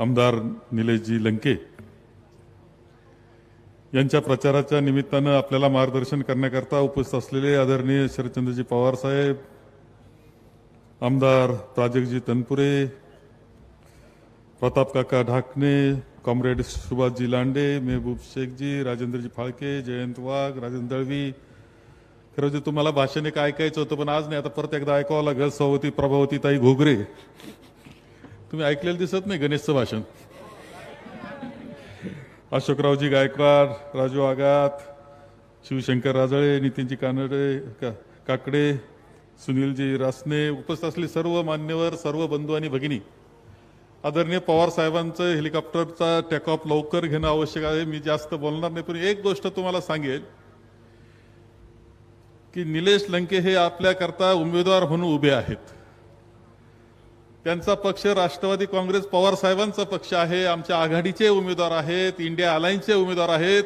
आमदार निलेशजी लंके यांच्या प्रचाराच्या निमित्तानं आपल्याला मार्गदर्शन करण्याकरता उपस्थित असलेले आदरणीय शरदचंद्रजी पवार साहेब आमदार प्राजक्तजी तनपुरे प्रताप काका ढाकणे कॉम्रेड सुभाषजी लांडे मेहबूब शेखजी राजेंद्रजी फाळके जयंत वाघ राजेंद्र दळवी. खरं म्हणजे तुम्हाला भाषेने काय ऐकायचं होतं पण आज नाही आता परत एकदा ऐकावं लागेल सवती प्रभावती ताई घोगरे. तुम्ही ऐकलेलं दिसत नाही गणेशचं भाषण. अशोकरावजी गायकवाड राजू आगात शिवशंकर राजळे नितीनजी कानडे का काकडे सुनीलजी रासने उपस्थित असले सर्व मान्यवर सर्व बंधू आणि भगिनी. आदरणीय पवार साहेबांचं हेलिकॉप्टरचा टेकऑफ लवकर घेणं आवश्यक आहे. मी जास्त बोलणार नाही पण एक गोष्ट तुम्हाला सांगेल की निलेश लंके हे आपल्याकरता उमेदवार म्हणून उभे आहेत. त्यांचा पक्ष राष्ट्रवादी काँग्रेस पवार साहेबांचा पक्ष आहे. आमच्या आघाडीचे उमेदवार आहेत. इंडिया अलायन्सचे उमेदवार आहेत.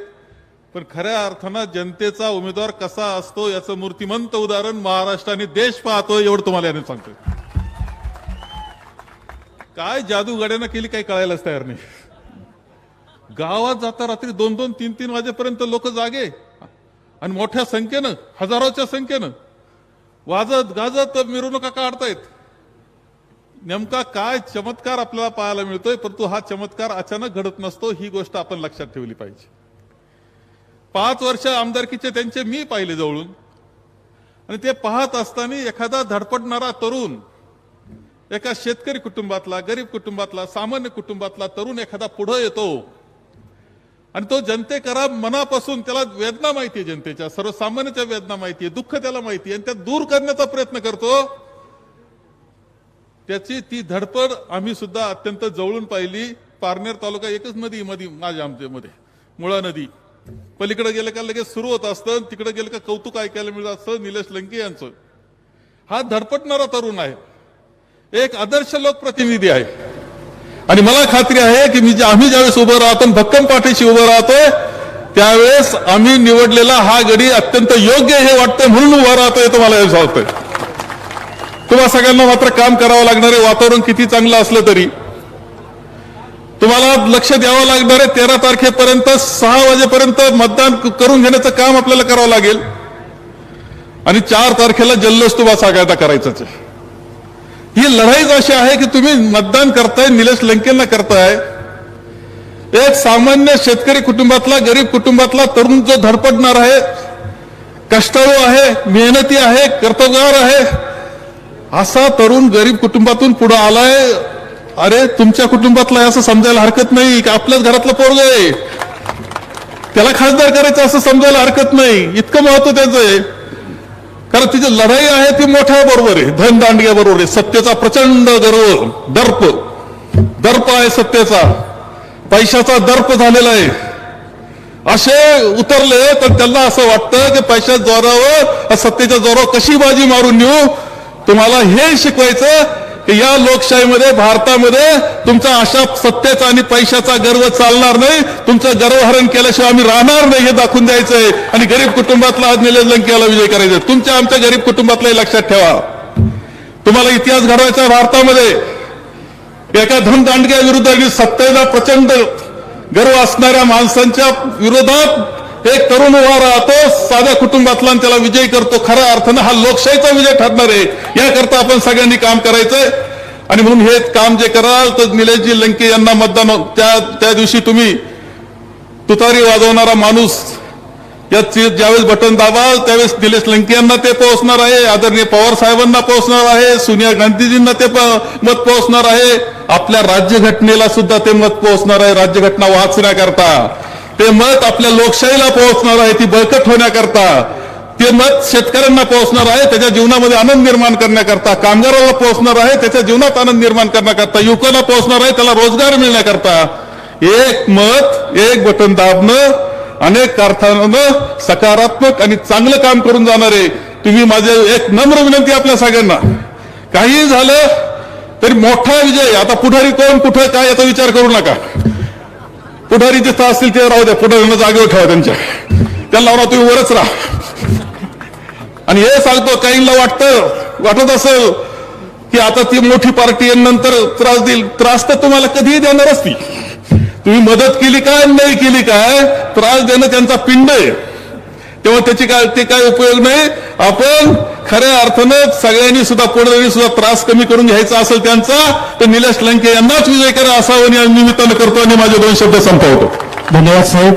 पण खऱ्या अर्थानं जनतेचा उमेदवार कसा असतो याचं मूर्तिमंत उदाहरण महाराष्ट्र आणि देश पाहतो एवढं तुम्हाला याने सांगतोय. काय जादूगड्यानं केली काही कळायलाच तयार नाही. गावात जाता रात्री दोन दोन तीन तीन वाजेपर्यंत लोक जागे. आणि मोठ्या संख्येनं हजारोच्या संख्येनं वाजत गाजत मिरवणुका काढतायत. नेमका काय चमत्कार आपल्याला पाहायला मिळतोय परंतु हा चमत्कार अचानक घडत नसतो ही गोष्ट आपण लक्षात ठेवली पाहिजे. पाच वर्ष आमदारकीचे त्यांचे मी पाहिले जवळून. आणि ते पाहत असताना एखादा धडपडणारा तरुण एका शेतकरी कुटुंबातला गरीब कुटुंबातला सामान्य कुटुंबातला तरुण एखादा पुढं येतो. आणि तो जनतेकरा मनापासून त्याला वेदना माहिती आहे जनतेच्या सर्वसामान्याच्या वेदना माहिती आहे दुःख त्याला माहिती आहे आणि त्या दूर करण्याचा प्रयत्न करतो. त्याची ती धडपड आम्ही सुद्धा अत्यंत जवळून पाहिली. पारनेर तालुका एकच नदी मध्ये माझ्या आमच्यामध्ये मुळा नदी. पलीकडे गेलं का लगेच सुरू होत असतं तिकडे गेलं का कौतुक ऐकायला मिळत असतं निलेश लंके यांचं. हा धडपटणारा तरुण आहे. एक आदर्श लोकप्रतिनिधी आहे. आणि मला खात्री आहे की मी जे- आम्ही ज्यावेळेस उभं राहतो आणि भक्कम पाठीशी उभं राहतोय त्यावेळेस आम्ही निवडलेला हा गडी अत्यंत योग्य हे वाटतंय म्हणून उभा राहतोय तुम्हाला मला हे सांगतोय. तुम्हा सगळ्यांना मात्र काम करावं लागणार आहे. वातावरण किती चांगलं असलं तरी. तुम्हाला लक्ष द्यावं लागणार आहे. तेरा तारखेपर्यंत सहा वाजेपर्यंत मतदान करून घेण्याचं काम आपल्याला करावं लागेल. आणि चार तारखेला जल्लोष तुम्हाला सागायचा करायचंच आहे. ही लढाईच अशी आहे की तुम्ही मतदान करताय निलेश लंकेंना करताय. एक सामान्य शेतकरी कुटुंबातला गरीब कुटुंबातला तरुण जो धडपडणार आहे कष्टाळू आहे मेहनती आहे कर्तव्यवार आहे असा तरुण गरीब कुटुंबातून पुढे आलाय अरे तुमच्या कुटुंबातला आहे असं समजायला हरकत नाही की आपल्याच घरातलं पोरग आहे. त्याला खासदार करायचं असं समजायला हरकत नाही. इतकं महत्त्व त्याचं आहे. कारण तिची लढाई आहे ती मोठ्या बरोबर आहे. धन दांडग्या बरोबर आहे. सत्तेचा प्रचंड गर्व दर्प. दर्प आहे सत्तेचा. पैशाचा दर्प झालेला आहे. असे उतरले तर त्यांना असं वाटतं की पैशाच्या जोरावर सत्तेच्या जोरावर कशी बाजी मारून नेऊ? तुम्हाला हे शिकवायचं की या लोकशाहीमध्ये भारतामध्ये तुमचा अशा सत्तेचा आणि पैशाचा गर्व चालणार नाही. तुमचं गर्वहरण केल्याशिवाय आम्ही राहणार नाही हे दाखवून द्यायचंय. आणि गरीब कुटुंबातला आज निलेश लंकेला विजय करायचा तुमच्या आमच्या गरीब कुटुंबातलाही लक्षात ठेवा. तुम्हाला इतिहास घडवायचा भारतामध्ये. एका धनदांडग्या विरुद्ध आणि सत्तेचा प्रचंड गर्व असणाऱ्या माणसांच्या विरोधात एक तरुण उभा राहतो साध्या कुटुंबातला त्याला विजय करतो. खऱ्या अर्थानं हा लोकशाहीचा विजय ठरणार आहे. याकरता आपण सगळ्यांनी काम करायचंय. आणि म्हणून हे काम जे कराल तर निलेशजी लंके यांना मतदान हो- त्या त्या दिवशी तुम्ही तुतारी वाजवणारा माणूस या ज्यावेळेस बटन दाबाल त्यावेळेस निलेश लंके यांना ते पोहोचणार आहे. आदरणीय पवार साहेबांना पोहोचणार आहे. सोनिया गांधीजींना ते मत पोहोचणार आहे. आपल्या राज्यघटनेला सुद्धा ते मत पोहोचणार आहे. राज्यघटना वाचण्याकरता. ते मत आपल्या लोकशाहीला पोहोचणार आहे ती बळकट होण्याकरता. ते मत शेतकऱ्यांना पोहोचणार आहे त्याच्या जीवनामध्ये आनंद निर्माण करण्याकरता. कामगाराला पोहोचणार आहे त्याच्या जीवनात आनंद निर्माण करण्याकरता. युवकांना पोहोचणार आहे त्याला रोजगार मिळण्याकरता. एक मत एक बटन दाबणं अनेक अर्थानं सकारात्मक आणि चांगलं काम करून जाणार. आहे तुम्ही माझे एक नम्र विनंती आपल्या सगळ्यांना. काही झालं तरी मोठा विजय. आता पुढारी कोण कुठं काय याचा विचार करू नका. पुढारी जिथं असतील ते राहू द्या. पुढाऱ्यांना जागेवर ठेवा त्यांच्या. त्यांना लावणार तुम्ही वरच राहा. आणि हे सांगतो काहींना वाटतं वाटत असेल की आता ती मोठी पार्टी नंतर त्रास देईल. त्रास तर तुम्हाला कधीही देणारच ती तुम्ही मदत केली काय नाही केली काय त्रास देणं त्यांचा पिंड आहे. तेव्हा त्याची काय ते काय उपयोग नाही. आपण खऱ्या अर्थानं सगळ्यांनी सुद्धा कोणतरी सुद्धा त्रास कमी करून घ्यायचा असेल त्यांचा तर निलेश लंके यांनाच विजय करा असावं या निमित्तानं करतो आणि माझे दोन शब्द संपवतो. धन्यवाद साहेब.